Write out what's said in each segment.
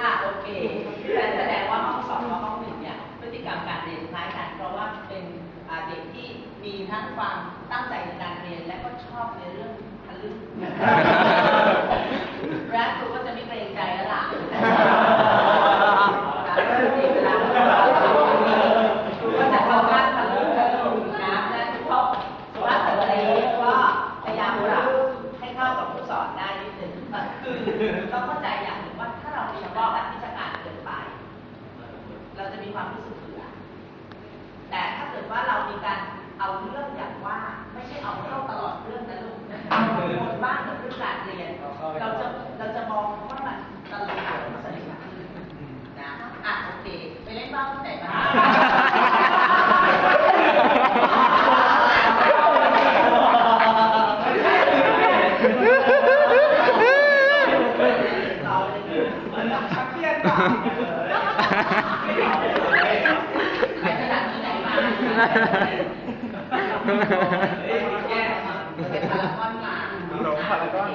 อะโอเคแต่แสดงว่าห้องสองกับห้องหนึ่งเนี่ยพฤติกรรมการเรียนคล้ายกัน เพราะว่าเป็นอ่าเด็กที่มีทั้งความตั้งใจในการเรียนและก็ชอบในเรื่องทะลึ่งและครูก็จะไม่เกรงใจแล้วล่ะเวลาครูก็จะเข้าบ้านทะลึ่งทะลึ่งนะและทุกข้อสุภาพสตรีก็พยายามปรับให้เข้ากับผู้สอนได้นิดนึงคือต้องเข้าใจ มีความรู้สึกเบื่อแต่ถ้าเกิดว่าเรามีการเอาเรื่องอย่างว่า ไม่ใช่เอาเข้าตลอดเรื่องนะลูกบทบ้างกับเรื่องการเรียน เราจะเราจะมองว่ามันตลกสนุกนะอะโอเคไปเล่นบ้างที่ไหนมาเราเลย หลงพารากอน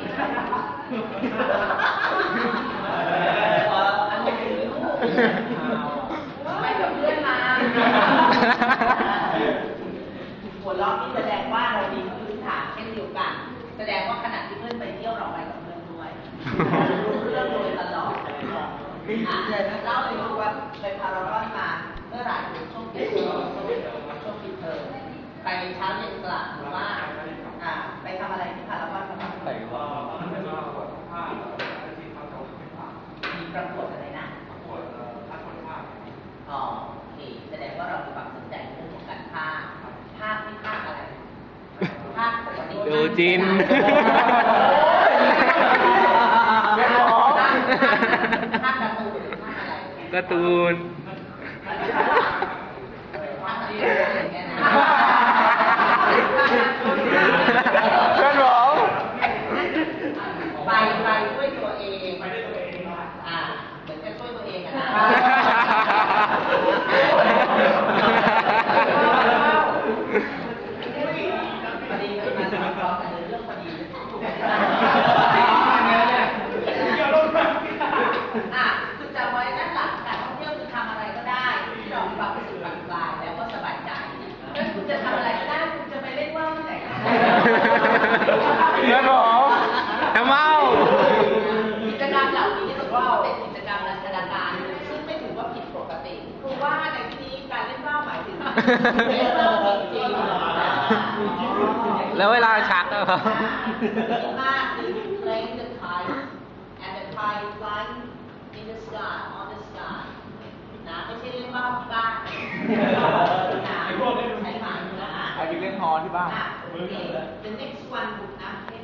อันนี้คือลูกไปกับเพื่อนมาหัวเราะนี่แสดงว่าเรามีพื้นฐานเช่นเดียวกัน แสดงว่าขณะที่เพื่อนไปเที่ยวเราไปกับเพื่อนด้วยรู้เรื่องโดยตลอดอะเล่าเลยลูกว่าไปพารากอนมาเมื่อไหร่ช่วงปิดเทอมช่วงปิดเทอมไปเช้าเย็นกลับหรือว่าอ่าไปทำอะไรที่พารากอนกันบ้าง ใส่ว่า มีประกวดอะไรนะอ๋อโอเคแสดงว่าเรามีความสนใจในเรื่องของการภาคภาคที่ภาคอะไรภาคปกติ ดูจินภาคการ์ตูนหรือภาคอะไร การ์ตูน เพื่อนผม ไปไปด้วยตัวเองไปด้วยตัวเองอ่าเหมือนจะช่วยตัวเองอะนะพอดีมันมาสอนร้องกันเรื่องพอดีอะคือจำไว้ด้านหลังการท่องเที่ยวคือทำอะไรก็ได้ที่เรามีความรู้สึกผ่อนคลายแล้วก็สบายใจแล้วคุณจะทำอะไรก็ได้คุณจะไปเล่นว่าวที่ไหนก็ได้ เพื่อนผม ทำเมา กิจกรรมเหล่านี้ถือว่าเป็นกิจกรรมนันทนาการ ซึ่งไม่ถือว่าผิดปกติคือว่าในที่นี้การเล่นว่าวหมายถึงเล่นว่าวจริงๆ แล้วเวลาชักอะครับมากคือ playing the kite and the kite flying in the sky on the sky นะไม่ใช่เล่นว่าวที่บ้านนะใช้หมายนะไอ้บิ๊กเล่นฮอที่บ้านอะโอเค the next one นะให้